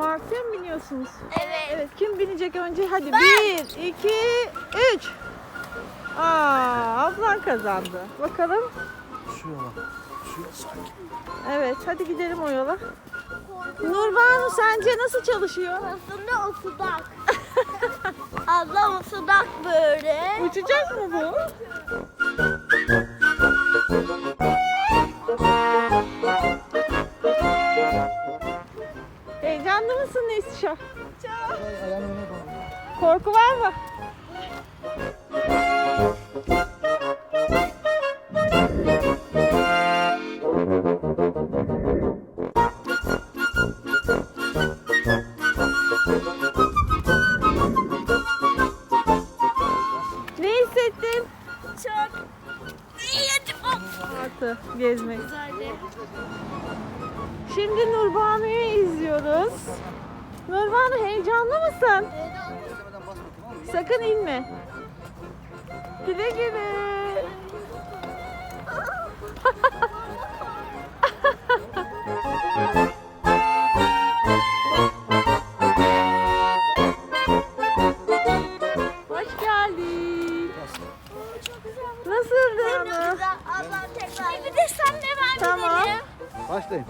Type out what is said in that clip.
martıya mı biniyorsunuz? Evet. Evet kim binecek önce? Hadi bir, iki, üç. Aa, ablan kazandı. Bakalım. Şu yola. Şu yola sanki. Evet hadi gidelim o yola. Nurbanu sence nasıl çalışıyor? Aslında o sudak. Ablam o sudak böyle. Uçacak mı bu? Heyecanlı mısın öne koy. Korku var mı? Ne hissettin? Çok. Artı gezmek. Güzeldi. Şimdi Nurbanu'yu izliyoruz. Nurbanu heyecanlı mısın? Sakın inme. Güle güle. Başlayın.